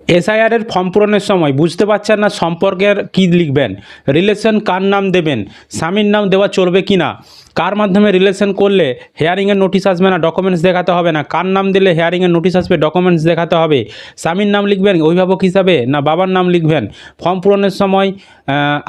SIR এর form পূরণের সময় বুঝতে পারছেন না সম্পর্কের কি লিখবেন রিলেশন কার নাম দেবেন, স্বামীর নাম দেওয়া চলবে কি না, কার মাধ্যমে রিলেশন করলে হেয়ারিংয়ের নোটিশ আসবে না ডকুমেন্টস দেখাতে হবে না, কার নাম দিলে হেয়ারিংয়ের নোটিশ আসবে ডকুমেন্টস দেখাতে হবে, স্বামীর নাম লিখবেন, অভিভাবক হিসাবে না বাবার নাম লিখবেন, ফর্ম পূরণের সময়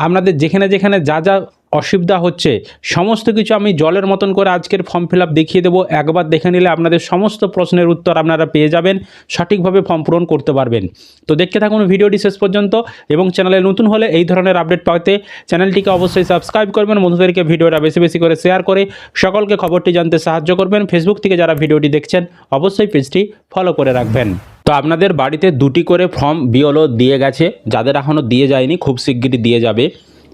আপনাদের যেখানে যেখানে যা যা অসুবিধা হচ্ছে। সমস্ত কিছু আমি জলের মতন করে আজকের ফর্ম ফিল দেখিয়ে দেবো। একবার দেখে নিলে আপনাদের সমস্ত প্রশ্নের উত্তর আপনারা পেয়ে যাবেন। সঠিকভাবে ফর্ম পূরণ করতে পারবেন। তো দেখতে থাকুন ভিডিওটি শেষ পর্যন্ত এবং চ্যানেলে নতুন হলে এই ধরনের আপডেট পাওয়াতে চ্যানেলটিকে অবশ্যই সাবস্ক্রাইব করবেন, বন্ধুদেরকে ভিডিওটা বেশি বেশি করে শেয়ার করে সকলকে খবরটি জানতে সাহায্য করবেন। ফেসবুক থেকে যারা ভিডিওটি দেখছেন, অবশ্যই পেজটি ফলো করে রাখবেন। তো আপনাদের বাড়িতে দুটি করে ফর্ম বিওলো দিয়ে গেছে। যাদের এখনও দিয়ে যায়নি, খুব শিগগিরই দিয়ে যাবে।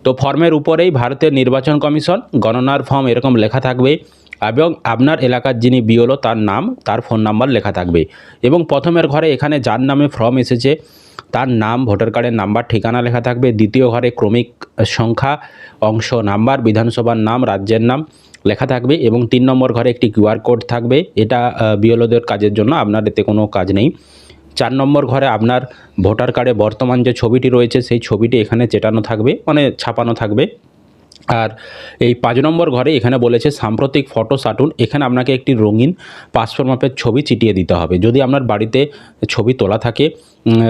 তো ফর্মের উপরেই ভারতের নির্বাচন কমিশন, গণনার ফর্ম এরকম লেখা থাকবে এবং আপনার এলাকার যিনি বিওলো, তার নাম, তার ফোন নাম্বার লেখা থাকবে। এবং প্রথমের ঘরে এখানে যার নামে ফর্ম এসেছে, তার নাম, ভোটার কার্ডের নাম্বার, ঠিকানা লেখা থাকবে। দ্বিতীয় ঘরে ক্রমিক সংখ্যা, অংশ নাম্বার, বিধানসভার নাম, রাজ্যের নাম লেখা থাকবে। এবং তিন নম্বর ঘরে একটি কিউআর কোড থাকবে। এটা বিওলোদের কাজের জন্য আপনার এতে কোনো কাজ নেই। চার নম্বর ঘরে আপনার ভোটার কার্ডে বর্তমান যে ছবিটি রয়েছে, সেই ছবিটি এখানে চেটানো থাকবে মানে ছাপানো থাকবে। আর এই পাঁচ নম্বর ঘরে এখানে বলেছে, সাম্প্রতিক ফটো সাটুন। এখানে আপনাকে একটি রঙিন পাসপোর্ট মাপের ছবি চিটিয়ে দিতে হবে। যদি আপনার বাড়িতে ছবি তোলা থাকে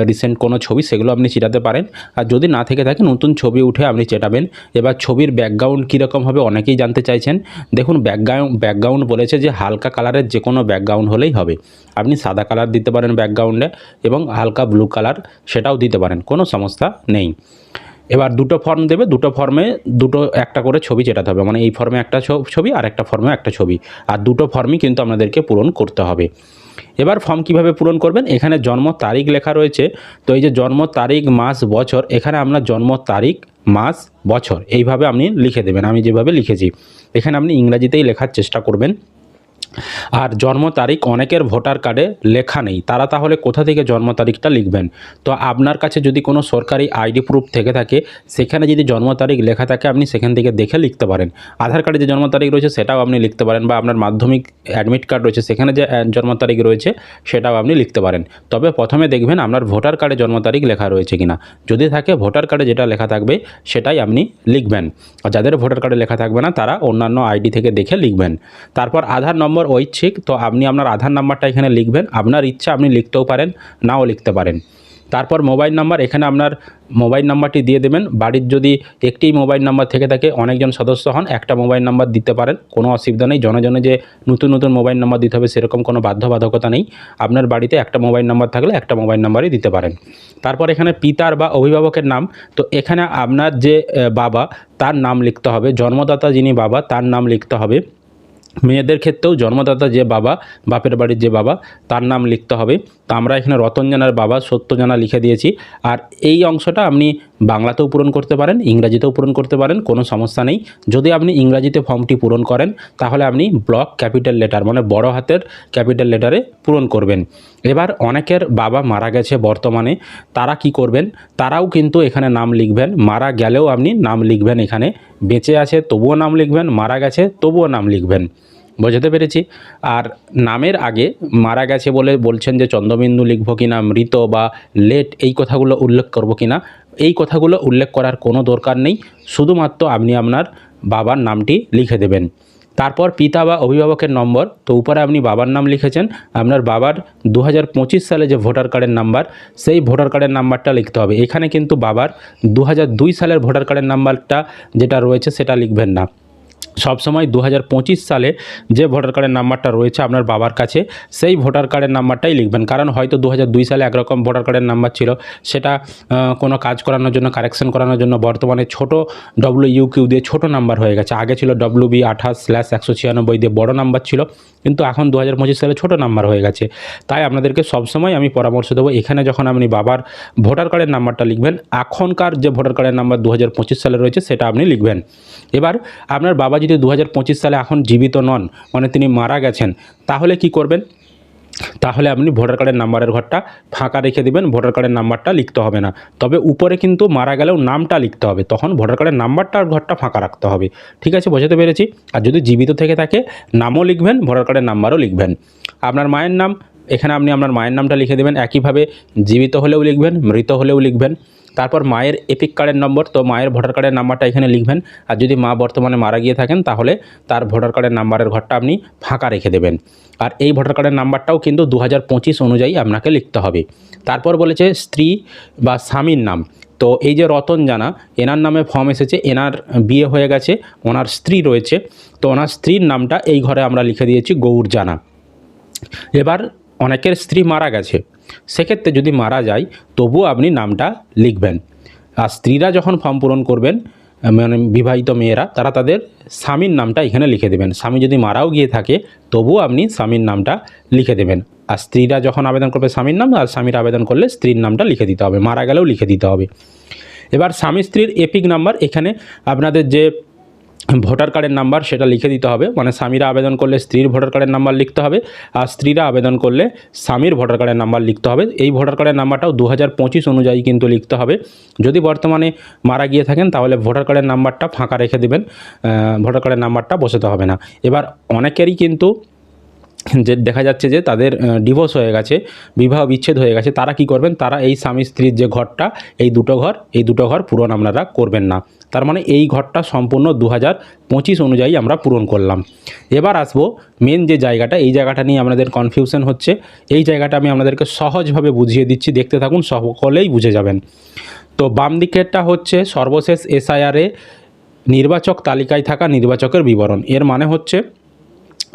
রিসেন্ট কোনো ছবি, সেগুলো আপনি চিটাতে পারেন। আর যদি না থেকে থাকে, নতুন ছবি উঠে আপনি চেটাবেন। এবার ছবির ব্যাকগ্রাউন্ড কীরকম হবে অনেকেই জানতে চাইছেন। দেখুন, ব্যাকগ্রাউন্ড ব্যাকগ্রাউন্ড বলেছে যে, হালকা কালারের যে কোনো ব্যাকগ্রাউন্ড হলেই হবে। আপনি সাদা কালার দিতে পারেন ব্যাকগ্রাউন্ডে এবং হালকা ব্লু কালার সেটাও দিতে পারেন। কোনো সমস্যা নেই। এবার দুটো ফর্ম দেবে, দুটো ফর্মে দুটো একটা করে ছবি চেটাতে হবে। মানে এই ফর্মে একটা ছবি আর একটা ফর্মে একটা ছবি। আর দুটো ফর্মই কিন্তু আপনাদেরকে পূরণ করতে হবে। এবার ফর্ম কীভাবে পূরণ করবেন? এখানে জন্ম তারিখ লেখা রয়েছে। তো এই যে জন্ম তারিখ, মাস, বছর, এখানে আপনার জন্ম তারিখ, মাস, বছর এইভাবে আপনি লিখে দেবেন। আমি যেভাবে লিখেছি, এখানে আপনি ইংরাজিতেই লেখার চেষ্টা করবেন। আর জন্ম তারিখ অনেকের ভোটার কার্ডে লেখা নেই। তারা তাহলে কোথা থেকে জন্ম তারিখটা লিখবেন? তো আপনার কাছে যদি কোনো সরকারি আইডি প্রুফ থেকে থাকে, সেখানে যদি জন্ম তারিখ লেখা থাকে, আপনি সেখান থেকে দেখে লিখতে পারেন। আধার কার্ডে যে জন্ম তারিখ রয়েছে, সেটাও আপনি লিখতে পারেন বা আপনার মাধ্যমিক অ্যাডমিট কার্ড রয়েছে, সেখানে যে জন্ম তারিখ রয়েছে, সেটাও আপনি লিখতে পারেন। তবে প্রথমে দেখবেন আপনার ভোটার কার্ডে জন্ম তারিখ লেখা রয়েছে কিনা। যদি থাকে, ভোটার কার্ডে যেটা লেখা থাকবে, সেটাই আপনি লিখবেন। আর যাদের ভোটার কার্ডে লেখা থাকবে না, তারা অন্যান্য আইডি থেকে দেখে লিখবেন। তারপর আধার নম্বর ঐচ্ছিক, তো আপনি আপনার আধার নাম্বারটা এখানে লিখবেন। আপনার ইচ্ছা আপনি লিখতেও পারেন, নাও লিখতে পারেন। তারপর মোবাইল নাম্বার, এখানে আপনার মোবাইল নাম্বারটি দিয়ে দেবেন। বাড়ির যদি একটি মোবাইল নাম্বার থেকে থাকে, অনেকজন সদস্য হন, একটা মোবাইল নাম্বার দিতে পারেন, কোনো অসুবিধা নেই। জনে জনে যে নতুন নতুন মোবাইল নাম্বার দিতে হবে, সেরকম কোনো বাধ্যবাধকতা নেই। আপনার বাড়িতে একটা মোবাইল নাম্বার থাকলে একটা মোবাইল নাম্বারই দিতে পারেন। তারপর এখানে পিতার বা অভিভাবকের নাম, তো এখানে আপনার যে বাবা, তার নাম লিখতে হবে। জন্মদাতা যিনি বাবা, তার নাম লিখতে হবে। মেয়েদের ক্ষেত্রেও জন্মদাতা যে বাবা, বাপের বাড়ির যে বাবা, তার নাম লিখতে হবে। তা আমরা এখানে রতন জানার বাবা সত্য জানা লিখে দিয়েছি। আর এই অংশটা আপনি বাংলাতেও পূরণ করতে পারেন, ইংরাজিতেও পূরণ করতে পারেন, কোনো সমস্যা নেই। যদি আপনি ইংরাজিতে ফর্মটি পূরণ করেন, তাহলে আপনি ব্লক ক্যাপিটাল লেটার মানে বড় হাতের ক্যাপিটাল লেটারে পূরণ করবেন। এবার অনেকের বাবা মারা গেছে বর্তমানে, তারা কি করবেন? তারাও কিন্তু এখানে নাম লিখবেন, মারা গেলেও আপনি নাম লিখবেন এখানে। বেঁচে আছে তবুও নাম লিখবেন, মারা গেছে তবুও নাম লিখবেন। বোঝাতে পেরেছি? আর নামের আগে মারা গেছে বলে বলছেন যে চন্দ্রবিন্দু লিখব কিনা, মৃত বা লেট, এই কথাগুলো উল্লেখ করব কিনা এই কথাগুলো উল্লেখ করার কোনো দরকার নেই। শুধুমাত্র আপনি আপনার বাবার নামটি লিখে দেবেন। তারপর পিতা বা অভিভাবকের নম্বর। তো উপরে আপনি বাবার নাম লিখেছেন। আপনার বাবার দু হাজার পঁচিশ সালে যে ভোটার কার্ডের নাম্বার, সেই ভোটার কার্ডের নাম্বারটা লিখতে হবে। এখানে কিন্তু বাবার দু হাজার দুই সালের ভোটার কার্ডের নাম্বারটা যেটা রয়েছে, সেটা লিখবেন না। সবসময় দু হাজার পঁচিশ সালে যে ভোটার কার্ডের নাম্বারটা রয়েছে আপনার বাবার কাছে, সেই ভোটার কার্ডের নাম্বারটাই লিখবেন। কারণ হয়তো দু হাজার দুই সালে একরকম ভোটার কার্ডের নাম্বার ছিল। সেটা কোনো কাজ করানোর জন্য, কারেকশন করানোর জন্য বর্তমানে ছোট ডব্লিউ ইউ কিউ দিয়ে ছোট নাম্বার হয়ে গেছে। আগে ছিল ডব্লিউ বি আঠাশ স্ল্যাশ একশো ছিয়ানব্বই দিয়ে বড় নাম্বার ছিল। কিন্তু এখন দু হাজার পঁচিশ সালে ছোটো নাম্বার হয়ে গেছে। তাই আপনাদেরকে সবসময় আমি পরামর্শ দেবো, এখানে যখন আপনি বাবার ভোটার কার্ডের নাম্বারটা লিখবেন, এখনকার যে ভোটার কার্ডের নাম্বার দু পঁচিশ সালে রয়েছে সেটা আপনি লিখবেন। এবার আপনার বাবা যদি দু হাজার পঁচিশ সালে এখন জীবিত নন মানে তিনি মারা গেছেন, তাহলে কি করবেন? তাহলে আপনি ভোটার কার্ডের নাম্বারের ঘরটা ফাঁকা রেখে দেবেন, ভোটার কার্ডের নাম্বারটা লিখতে হবে না। তবে উপরে কিন্তু মারা গেলেও নামটা লিখতে হবে, তখন ভোটার কার্ডের নাম্বারটা আর ঘরটা ফাঁকা রাখতে হবে। ঠিক আছে, বোঝাতে পেরেছি? আর যদি জীবিত থেকে থাকে, নামও লিখবেন, ভোটার কার্ডের নাম্বারও লিখবেন। আপনার মায়ের নাম, এখানে আপনি আপনার মায়ের নামটা লিখে দেবেন, একইভাবে জীবিত হলেও লিখবেন, মৃত হলেও লিখবেন। তারপর মায়ের এপিক কার্ডের নম্বর তো মায়ের ভোটার কার্ডের নাম্বারটা এখানে লিখবেন। আর যদি মা বর্তমানে মারা গিয়ে থাকেন, তাহলে তার ভোটার কার্ডের নাম্বারের ঘরটা আপনি ফাঁকা রেখে দেবেন। আর এই ভোটার কার্ডের নাম্বারটাও কিন্তু দু হাজার পঁচিশ অনুযায়ী আপনাকে লিখতে হবে। তারপর বলেছে স্ত্রী বা স্বামীর নাম। তো এই যে রতন জানা, এনার নামে ফর্ম এসেছে, এনার বিয়ে হয়ে গেছে, ওনার স্ত্রী রয়েছে। তো ওনার স্ত্রীর নামটা এই ঘরে আমরা লিখে দিয়েছি গৌর জানা। এবার অনেকের স্ত্রী মারা গেছে। সেক্ষেত্রে যদি মারা যায়, তবুও আপনি নামটা লিখবেন। আর স্ত্রীরা যখন ফর্ম পূরণ করবেন মানে বিবাহিত মেয়েরা, তারা তাদের স্বামীর নামটা এখানে লিখে দেবেন। স্বামী যদি মারাও গিয়ে থাকে, তবুও আপনি স্বামীর নামটা লিখে দেবেন। আর স্ত্রীরা যখন আবেদন করবে স্বামীর নাম, আর স্বামীর আবেদন করলে স্ত্রীর নামটা লিখে দিতে হবে। মারা গেলেও লিখে দিতে হবে। এবার স্বামী স্ত্রীর এপিক নাম্বার, এখানে আপনাদের যে ভোটার কার্ডের নাম্বার সেটা লিখে দিতে হবে। মানে স্বামীরা আবেদন করলে স্ত্রীর ভোটার কার্ডের নাম্বার লিখতে হবে আর স্ত্রীরা আবেদন করলে স্বামীর ভোটার কার্ডের নাম্বার লিখতে হবে। এই ভোটার কার্ডের নাম্বারটাও দু হাজার পঁচিশ অনুযায়ী কিন্তু লিখতে হবে। যদি বর্তমানে মারা গিয়ে থাকেন তাহলে ভোটার কার্ডের নাম্বারটা ফাঁকা রেখে দেবেন ভোটার কার্ডের নাম্বারটা বসাতে হবে না। এবার অনেকেরই কিন্তু যে দেখা যাচ্ছে যে তাদের ডিভোর্স হয়ে গেছে, বিবাহ বিচ্ছেদ হয়ে গেছে, তারা কি করবেন? তারা এই স্বামী স্ত্রীর যে ঘরটা, এই দুটো ঘর, এই দুটো ঘর পূরণ আপনারা করবেন না। তার মানে এই ঘরটা সম্পূর্ণ দু পঁচিশ অনুযায়ী আমরা পূরণ করলাম। এবার আসব মেন যে জায়গাটা, এই জায়গাটা নিয়ে আপনাদের কনফিউশন হচ্ছে। এই জায়গাটা আমি আপনাদেরকে সহজভাবে বুঝিয়ে দিচ্ছি, দেখতে থাকুন, সকলেই বুঝে যাবেন। তো বাম দিকেরটা হচ্ছে সর্বশেষ এসআইআরে নির্বাচক তালিকায় থাকা নির্বাচকের বিবরণ। এর মানে হচ্ছে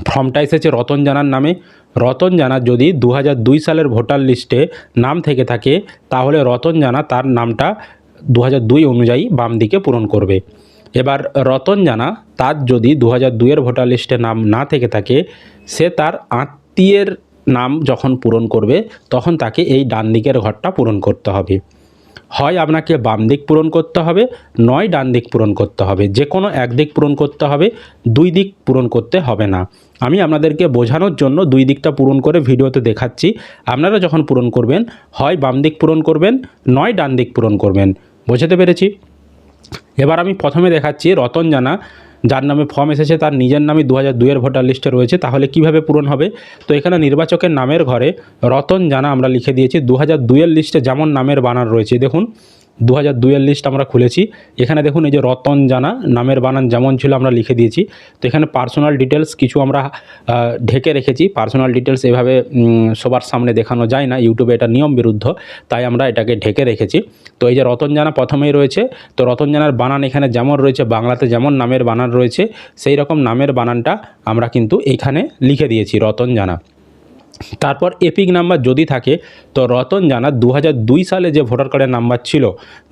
ফর্মটা এসেছে রতন জানার নামে। রতন জানা যদি দু সালের ভোটার লিস্টে নাম থেকে থাকে, তাহলে রতন জানা তার নামটা দু অনুযায়ী বাম দিকে পূরণ করবে। এবার রতন জানা তার যদি দু হাজার দুইয়ের ভোটার লিস্টে নাম না থেকে থাকে, সে তার আত্মীয়ের নাম যখন পূরণ করবে, তখন তাকে এই ডান দিকের ঘরটা পূরণ করতে হবে। হয় আপনাকে বাম দিক পূরণ করতে হবে, নয় ডান দিক পূরণ করতে হবে। যে কোনো এক দিক পূরণ করতে হবে, দুই দিক পূরণ করতে হবে না। আমি আপনাদেরকে বোঝানোর জন্য দুই দিকটা পূরণ করে ভিডিওতে দেখাচ্ছি। আপনারা যখন পূরণ করবেন, হয় বাম দিক পূরণ করবেন, নয় ডান দিক পূরণ করবেন। বোঝাতে পেরেছি? এবার আমি প্রথমে দেখাচ্ছি রতন জানা যার নামে ফর্ম এসেছে, তার নিজের নামে দু হাজার দুইয়ের ভোটার লিস্টে রয়েছে, তাহলে কীভাবে পূরণ হবে? তো এখানে নির্বাচকের নামের ঘরে রতন জানা আমরা লিখে দিয়েছি দু হাজার দুইয়ের লিস্টে যেমন নামের বানার রয়েছে, দেখুন। দু হাজার দুইয়ের লিস্ট আমরা খুলেছি। এখানে দেখুন এই যে রতন জানা, নামের বানান যেমন ছিল আমরা লিখে দিয়েছি। তো এখানে পার্সোনাল ডিটেলস কিছু আমরা ঢেকে রেখেছি। পার্সোনাল ডিটেলস এভাবে সবার সামনে দেখানো যায় না। ইউটিউবে এটা নিয়ম বিরুদ্ধ, তাই আমরা এটাকে ঢেকে রেখেছি। তো এই যে রতন জানা প্রথমেই রয়েছে। তো রতন জানার বানান এখানে যেমন রয়েছে, বাংলাতে যেমন নামের বানান রয়েছে, সেই রকম নামের বানানটা আমরা কিন্তু এখানে লিখে দিয়েছি রতন জানা। তারপর এপিক নাম্বার যদি থাকে, তো রতন জানা দু সালে যে ভোটার কার্ডের নাম্বার ছিল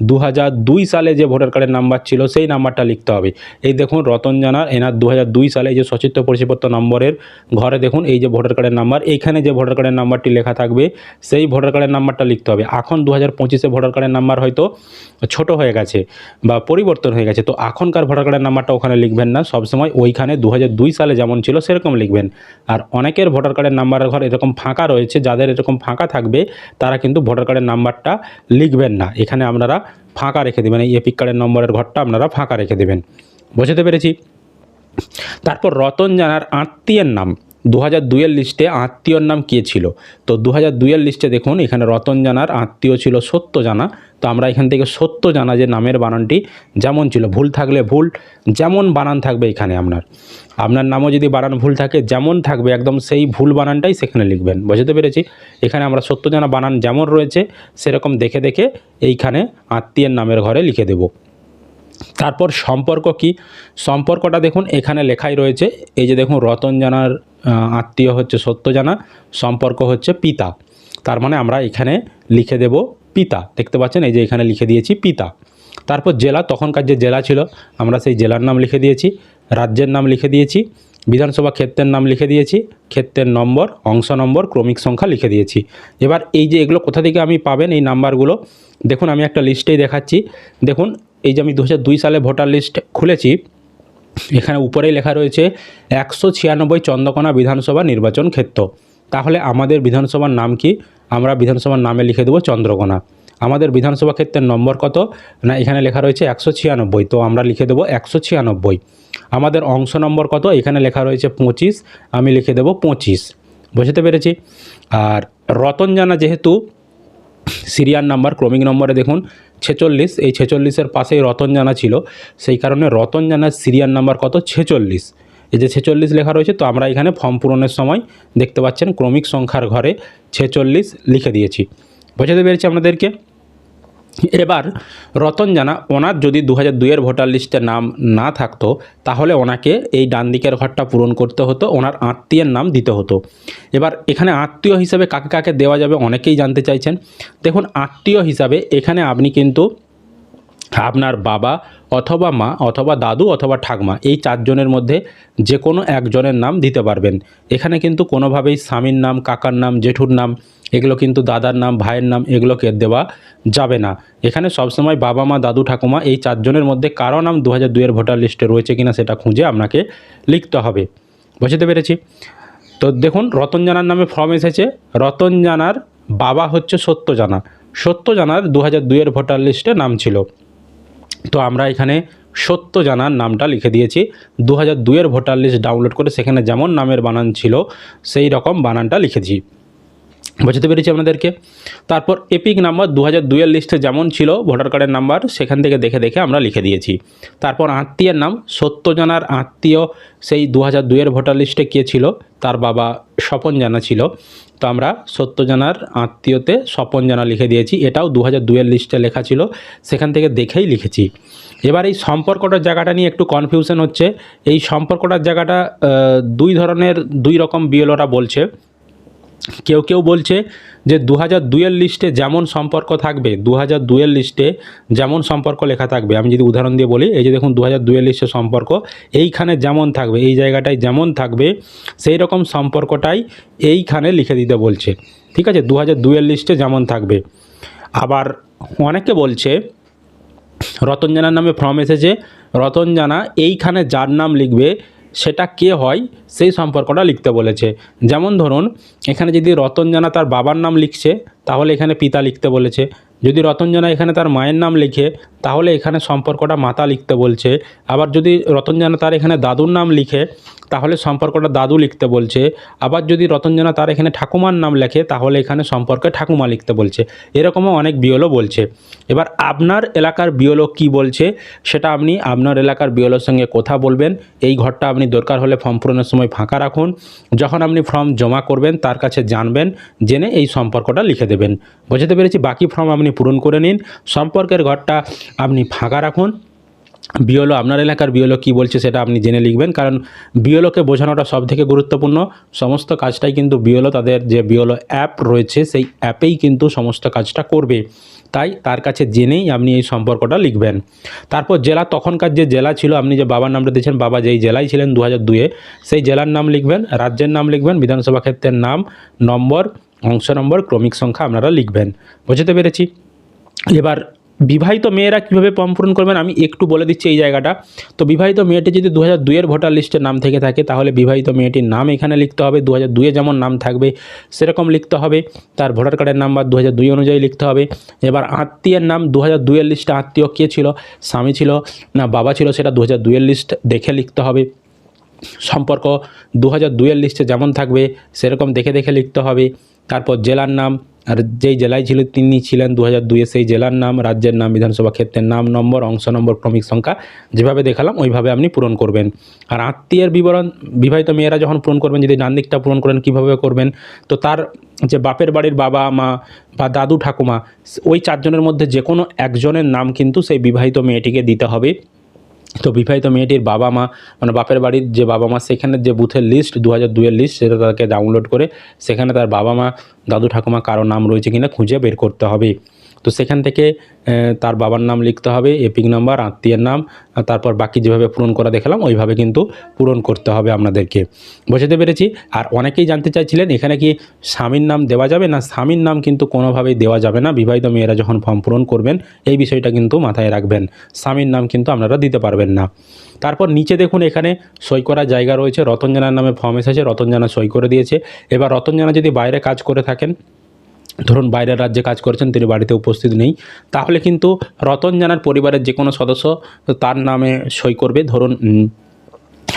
দু সালে যে ভোটার কার্ডের নাম্বার ছিল, সেই নাম্বারটা লিখতে হবে। এই দেখুন রতন জানার এনার দু সালে যে সচিত্র পরিচয়পত্র নম্বরের ঘরে দেখুন, এই যে ভোটার কার্ডের নাম্বার, এইখানে যে ভোটার কার্ডের নাম্বারটি লেখা থাকবে, সেই ভোটার কার্ডের নাম্বারটা লিখতে হবে। এখন দু হাজার পঁচিশে ভোটার কার্ডের নাম্বার হয়তো ছোট হয়ে গেছে বা পরিবর্তন হয়ে গেছে, তো এখনকার ভোটার কার্ডের নাম্বারটা ওখানে লিখবেন না। সবসময় ওইখানে দু সালে যেমন ছিল, সেরকম লিখবেন। আর অনেকের ভোটার কার্ডের নাম্বারের ঘর এরকম ফাঁকা রয়েছে, যাদের এরকম ফাঁকা থাকবে, তারা কিন্তু ভোটার কার্ডের নাম্বারটা লিখবেন না। এখানে আপনারা ফাঁকা রেখে দেবেন, এই এপিক কার্ডের নম্বরের ঘরটা আপনারা ফাঁকা রেখে দেবেন। বুঝতে পেরেছি? তারপর রতন জানার আত্মীয়ের নাম। দু হাজার দুইয়ের লিস্টে আত্মীয়র নাম কে ছিল? তো দু হাজার দুইয়ের লিস্টে দেখুন, এখানে রতন জানার আত্মীয় ছিল সত্য জানা তো আমরা এখান থেকে সত্য জানা যে নামের বানানটি যেমন ছিল, ভুল থাকলে ভুল, যেমন বানান থাকবে এখানে আপনার। আপনার নামও যদি বানান ভুল থাকে, যেমন থাকবে একদম সেই ভুল বানানটাই সেখানে লিখবেন। বুঝতে পেরেছি? এখানে আমরা সত্য জানা বানান যেমন রয়েছে, সেরকম দেখে দেখে এইখানে আত্মীয়ের নামের ঘরে লিখে দেবো। তারপর সম্পর্ক কি? সম্পর্কটা দেখুন, এখানে লেখাই রয়েছে, এই যে দেখুন, রতন জানার আত্মীয় হচ্ছে সত্য জানা, সম্পর্ক হচ্ছে পিতা। তার মানে আমরা এখানে লিখে দেব পিতা, দেখতে পাচ্ছেন? এই যে এখানে লিখে দিয়েছি পিতা। তারপর জেলা, তখনকার যে জেলা ছিল, আমরা সেই জেলার নাম লিখে দিয়েছি, রাজ্যের নাম লিখে দিয়েছি, বিধানসভা ক্ষেত্রের নাম লিখে দিয়েছি, ক্ষেত্রের নম্বর, অংশ নম্বর, ক্রমিক সংখ্যা লিখে দিয়েছি। এবার এই যে এগুলো কোথা থেকে আমি পাবেন এই নাম্বারগুলো, দেখুন, আমি একটা লিস্টেই দেখাচ্ছি। দেখুন, এই যে আমি দু সালে ভোটার লিস্ট খুলেছি, এখানে উপরেই লেখা রয়েছে, একশো ছিয়ানব্বই চন্দ্রকোনা বিধানসভা নির্বাচন ক্ষেত্র। তাহলে আমাদের বিধানসভার নাম কি? আমরা বিধানসভার নামে লিখে দেবো চন্দ্রকোনা। আমাদের বিধানসভা ক্ষেত্রের নম্বর কত? না, এখানে লেখা রয়েছে একশো ছিয়ানব্বই, তো আমরা লিখে দেবো একশো ছিয়ানব্বই। আমাদের অংশ নম্বর কত? এখানে লেখা রয়েছে পঁচিশ, আমি লিখে দেবো পঁচিশ। বুঝতে পেরেছি? আর রতন জানা যেহেতু সিরিয়াল নাম্বার, ক্রমিক নম্বরে দেখুন, ছেচল্লিশ, এই ছেচল্লিশের পাশেই রতন জানা ছিল, সেই কারণে রতন জানার সিরিয়াল নাম্বার কত? ছেচল্লিশ। এই যে ছেচল্লিশ লেখা রয়েছে, তো আমরা এখানে ফর্ম পূরণের সময় দেখতে পাচ্ছেন ক্রমিক সংখ্যার ঘরে ছেচল্লিশ লিখে দিয়েছি। বোঝাতে পেরেছি আপনাদেরকে? এবার রতন জানা, ওনার যদি দু হাজার দুইয়ের ভোটার লিস্টে নাম না থাকতো, তাহলে ওনাকে এই ডান দিকের ঘরটা পূরণ করতে হতো, ওনার আত্মীয়ের নাম দিতে হতো। এবার এখানে আত্মীয় হিসাবে কাকে কাকে দেওয়া যাবে অনেকেই জানতে চাইছেন। দেখুন, আত্মীয় হিসাবে এখানে আপনি কিন্তু আপনার বাবা অথবা মা অথবা দাদু অথবা ঠাকমা এই চারজনের মধ্যে যে কোনো একজনের নাম দিতে পারবেন। এখানে কিন্তু কোনোভাবেই স্বামীর নাম, কাকার নাম, জেঠুর নাম, এগুলো কিন্তু দাদার নাম, ভাইয়ের নাম এগুলোকে দেওয়া যাবে না। এখানে সবসময় বাবা মা, দাদু, ঠাকুমা এই চারজনের মধ্যে কারও নাম দু হাজার দুইয়ের ভোটার লিস্টে রয়েছে কিনা সেটা খুঁজে আপনাকে লিখতে হবে। বুঝতে পেরেছি? তো দেখুন, রতন জানার নামে ফর্ম এসেছে। রতন জানার বাবা হচ্ছে সত্য জানা। সত্য জানার দু হাজার দুইয়ের ভোটার লিস্টে নাম ছিল। তো আমরা এখানে সত্য জানার নামটা লিখে দিয়েছি। দু হাজার দুইয়ের ভোটার লিস্ট ডাউনলোড করে সেখানে যেমন নামের বানান ছিল, সেই রকম বানানটা লিখেছি। বুঝতে পেরেছি আপনাদেরকে। তারপর এপিক নাম্বার দু হাজার দুইয়ের লিস্টে যেমন ছিল ভোটার কার্ডের নাম্বার সেখান থেকে দেখে দেখে আমরা লিখে দিয়েছি। তারপর আত্মীয়ের নাম সত্য জানার আত্মীয়, সেই দু হাজার দুইয়ের ভোটার লিস্টে কে ছিল? তার বাবা স্বপন জানা ছিল। তো আমরা সত্য জানার আত্মীয়তে স্বপন জানা লিখে দিয়েছি। এটাও দু হাজার দুইয়ের লিস্টে লেখা ছিল, সেখান থেকে দেখেই লিখেছি। এবার এই সম্পর্কটার জায়গাটা নিয়ে একটু কনফিউশন হচ্ছে। এই সম্পর্কটার জায়গাটা দুই ধরনের, দুই রকম বিএলওরা বলছে। কেউ কেউ বলছে যে দু হাজার দুইয়ের লিস্টে যেমন সম্পর্ক থাকবে দু হাজার দুইয়ের লিস্টে যেমন সম্পর্ক লেখা থাকবে। আমি যদি উদাহরণ দিয়ে বলি, এই যে দেখুন দু হাজার দুইয়ের লিস্টে সম্পর্ক, এইখানে যেমন থাকবে, এই জায়গাটায় যেমন থাকবে সেই রকম সম্পর্কটাই এইখানে লিখে দিতে বলছে। ঠিক আছে? দু হাজার দুইয়ের লিস্টে যেমন থাকবে। আবার অনেকে বলছে, রতন জানার নামে ফর্ম এসেছে, রতন জানা এইখানে যার নাম লিখবে সেটা কে হয়? সেই সম্পর্কটা লিখতে বলেছে। যেমন ধরুন, এখানে যদি রতনজানা তার বাবার নাম লিখছে, তাহলে এখানে পিতা লিখতে বলেছে। যদি রতনজানা এখানে তার মায়ের নাম লিখে, তাহলে এখানে সম্পর্কটা মাতা লিখতে বলছে। আবার যদি রতনজানা তার এখানে দাদুর নাম লিখে তাহলে সম্পর্কটা দাদু লিখতে বলছে। আবার যদি রতঞ্জনা জানা তার এখানে ঠাকুমার নাম লেখে, তাহলে এখানে সম্পর্কে ঠাকুমা লিখতে বলছে। এরকমও অনেক বিওলো বলছে। এবার আপনার এলাকার বিওলো কি বলছে, সেটা আপনি আপনার এলাকার বিওলোর সঙ্গে কথা বলবেন। এই ঘরটা আপনি দরকার হলে ফর্ম পূরণের সময় ফাঁকা রাখুন। যখন আপনি ফর্ম জমা করবেন, তার কাছে জানবেন, জেনে এই সম্পর্কটা লিখে দেবেন। বুঝতে পেরেছি, বাকি ফর্ম আপনি পূরণ করে নিন। সম্পর্কের ঘরটা আপনি ফাঁকা রাখুন। বিওলো আপনার এলাকার বিওলো কী বলছে সেটা আপনি জেনে লিখবেন, কারণ বিওলোকে বোঝানোটা সব থেকে গুরুত্বপূর্ণ। সমস্ত কাজটাই কিন্তু বিওলো তাদের যে বিওলো অ্যাপ রয়েছে, সেই অ্যাপেই কিন্তু সমস্ত কাজটা করবে। তাই তার কাছে জেনেই আপনি এই সম্পর্কটা লিখবেন। তারপর জেলা, তখনকার যে জেলা ছিল, আপনি যে বাবার নামটা দিয়েছেন, বাবা যেই জেলায় ছিলেন দু হাজার দুয়ে সেই জেলার নাম লিখবেন, রাজ্যের নাম লিখবেন, বিধানসভা ক্ষেত্রের নাম, নম্বর, অংশ নম্বর, ক্রমিক সংখ্যা আপনারা লিখবেন। বুঝতে পেরেছি? এবার বিবাহিত মেয়েরা কীভাবে ফর্ম পূরণ করবেন? আমি একটু বলে দিচ্ছি এই জায়গাটা। তো বিবাহিত মেয়েটি যদি দু হাজার দুইয়ের ভোটার লিস্টের নাম থেকে থাকে, তাহলে বিবাহিত মেয়েটির নাম এখানে লিখতে হবে। দু হাজার দুইয়ে যেমন নাম থাকবে, সেরকম লিখতে হবে। তার ভোটার কার্ডের নাম্বার দু হাজার দুই অনুযায়ী লিখতে হবে। এবার আত্মীয়ের নাম দু হাজার দুইয়ের লিস্টে আত্মীয় কে ছিল? স্বামী ছিল না বাবা ছিল, সেটা দু হাজার দুইয়ের লিস্ট দেখে লিখতে হবে। সম্পর্ক দু হাজার দুইয়ের লিস্টে যেমন থাকবে, সেরকম দেখে দেখে লিখতে হবে। তারপর জেলার নাম, আর যেই জেলায় ছিল তিনি ছিলেন দু হাজার দুইয়ে সেই জেলার নাম, রাজ্যের নাম, বিধানসভা ক্ষেত্রের নাম, নম্বর, অংশ নম্বর, ক্রমিক সংখ্যা যেভাবে দেখালাম, ওইভাবে আপনি পূরণ করবেন। আর আত্মীয়ের বিবরণ, বিবাহিত মেয়েরা যখন পূরণ করবেন, যদি ডান দিকটা পূরণ করেন, কীভাবে করবেন? তো তার যে বাপের বাড়ির বাবা মা বা দাদু ঠাকুমা, ওই চারজনের মধ্যে যে কোনো একজনের নাম কিন্তু সেই বিবাহিত মেয়েটিকে দিতে হবে। তো বিবাহিত মেয়েটির বাবা মা মানে বাপের বাড়ির যে বাবা মা, সেখানে যে বুথের লিস্ট দু হাজার দুয়ের লিস্ট সেটা তাকে ডাউনলোড করে সেখানে তার বাবা মা, দাদু ঠাকুমা কারও নাম রয়েছে কিনা খুঁজে বের করতে হবে। তো সেখান থেকে তার বাবার নাম লিখতে হবে এপিক নাম্বার, আত্মীয়ের নাম তারপর বাকি যেভাবে পূরণ করা দেখালাম, ওইভাবে কিন্তু পূরণ করতে হবে আপনাদেরকে। বোঝাতে পেরেছি? আর অনেকেই জানতে চাইছিলেন, এখানে কি স্বামীর নাম দেওয়া যাবে? না, স্বামীর নাম কিন্তু কোনোভাবেই দেওয়া যাবে না। বিবাহিত মেয়েরা যখন ফর্ম পূরণ করবেন, এই বিষয়টা কিন্তু মাথায় রাখবেন। স্বামীর নাম কিন্তু আপনারা দিতে পারবেন না। তারপর নিচে দেখুন, এখানে সই করার জায়গা রয়েছে। রতনজানার নামে ফর্ম এসেছে, রতনজানা সই করে দিয়েছে। এবার রতনজানা যদি বাইরে কাজ করে থাকেন ধরুন বাইরের রাজ্যে কাজ করছেন, তিনি বাড়িতে উপস্থিত নেই। তাহলে কিন্তু রতন জানার পরিবারের যে কোনো সদস্য তার নামে সই করবে। ধরুন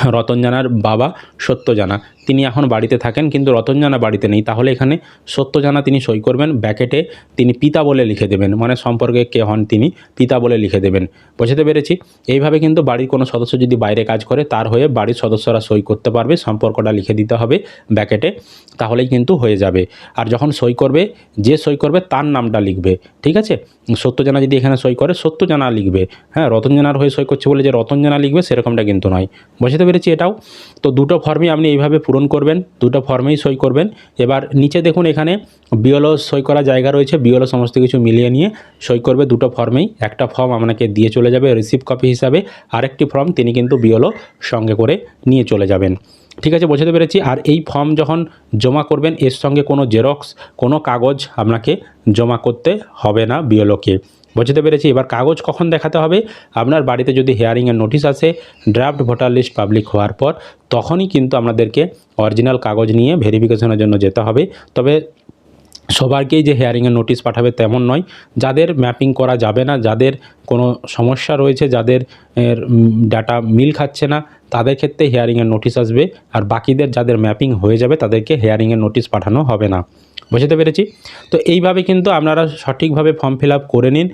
রতন জানার বাবা সত্য জানা। তিনি এখন বাড়িতে থাকেন, কিন্তু রতনজানা বাড়িতে নেই। তাহলে এখানে সত্যজানা তিনি সই করবেন, ব্যাকেটে তিনি পিতা বলে লিখে দেবেন মানে সম্পর্কে কে হন তিনি, পিতা বলে লিখে দেবেন। বোঝাতে পেরেছি? এইভাবে কিন্তু বাড়ির কোনো সদস্য যদি বাইরে কাজ করে, তার হয়ে বাড়ির সদস্যরা সই করতে পারবে, সম্পর্কটা লিখে দিতে হবে ব্যাকেটে, তাহলেই কিন্তু হয়ে যাবে। আর যখন সই করবে, যে সই করবে, তার নামটা লিখবে, ঠিক আছে? সত্যজানা যদি এখানে সই করে, সত্যজানা লিখবে হ্যাঁ? রতনজানার হয়ে সই করছে বলে যে রতনজানা লিখবে, সেরকমটা কিন্তু নয়। বুঝতে পেরেছি এটাও? তো দুটো ফর্মই আপনি এইভাবে পূরণ করবেন, দুটো ফর্মেই সই করবেন। এবার নিচে দেখুন এখানে বিওলো সই করা জায়গা রয়েছে বিওলো সমস্ত কিছু মিলিয়ে নিয়ে সই করবে দুটো ফর্মেই একটা ফর্ম আপনাকে দিয়ে চলে যাবে রিসিভ কপি হিসাবে, আরেকটি ফর্ম তিনি কিন্তু বিওলো সঙ্গে করে নিয়ে চলে যাবেন। ঠিক আছে, বোঝাতে পেরেছি? আর এই ফর্ম যখন জমা করবেন, এর সঙ্গে কোনো জেরক্স কোনো কাগজ আপনাকে জমা করতে হবে না বিওলোকে বুঝতে পেরেছি। এবার কাগজ কখন দেখাতে হবে? আপনার বাড়িতে যদি হেয়ারিংয়ের নোটিশ আসে ড্রাফট ভোটার লিস্ট পাবলিক হওয়ার পর, তখনই কিন্তু আমাদেরকে অরিজিনাল কাগজ নিয়ে ভেরিফিকেশনের জন্য যেতে হবে। তবে সবাইকেই যে হেয়ারিংয়ের নোটিশ পাঠাবে তেমন নয়। যাদের ম্যাপিং করা যাবে না, যাদের কোনো সমস্যা রয়েছে যাদের ডাটা মিল খাচ্ছে না, তাদের ক্ষেত্রে হেয়ারিংয়ের নোটিশ আসবে। আর বাকিদের যাদের ম্যাপিং হয়ে যাবে, তাদেরকে হেয়ারিংয়ের নোটিশ পাঠানো হবে না। বুঝতে পেরেছি? তো এইভাবে কিন্তু আপনারা সঠিকভাবে ফর্ম ফিল করে নিন।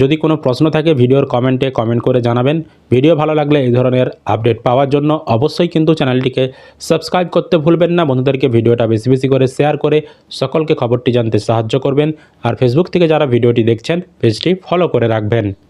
যদি কোনো প্রশ্ন থাকে, ভিডিওর কমেন্টে কমেন্ট করে জানাবেন। ভিডিও ভালো লাগলে এই ধরনের আপডেট পাওয়ার জন্য অবশ্যই কিন্তু চ্যানেলটিকে সাবস্ক্রাইব করতে ভুলবেন না। বন্ধুদেরকে ভিডিওটা বেশি বেশি করে শেয়ার করে সকলকে খবরটি জানতে সাহায্য করবেন। আর ফেসবুক থেকে যারা ভিডিওটি দেখছেন, পেজটি ফলো করে রাখবেন।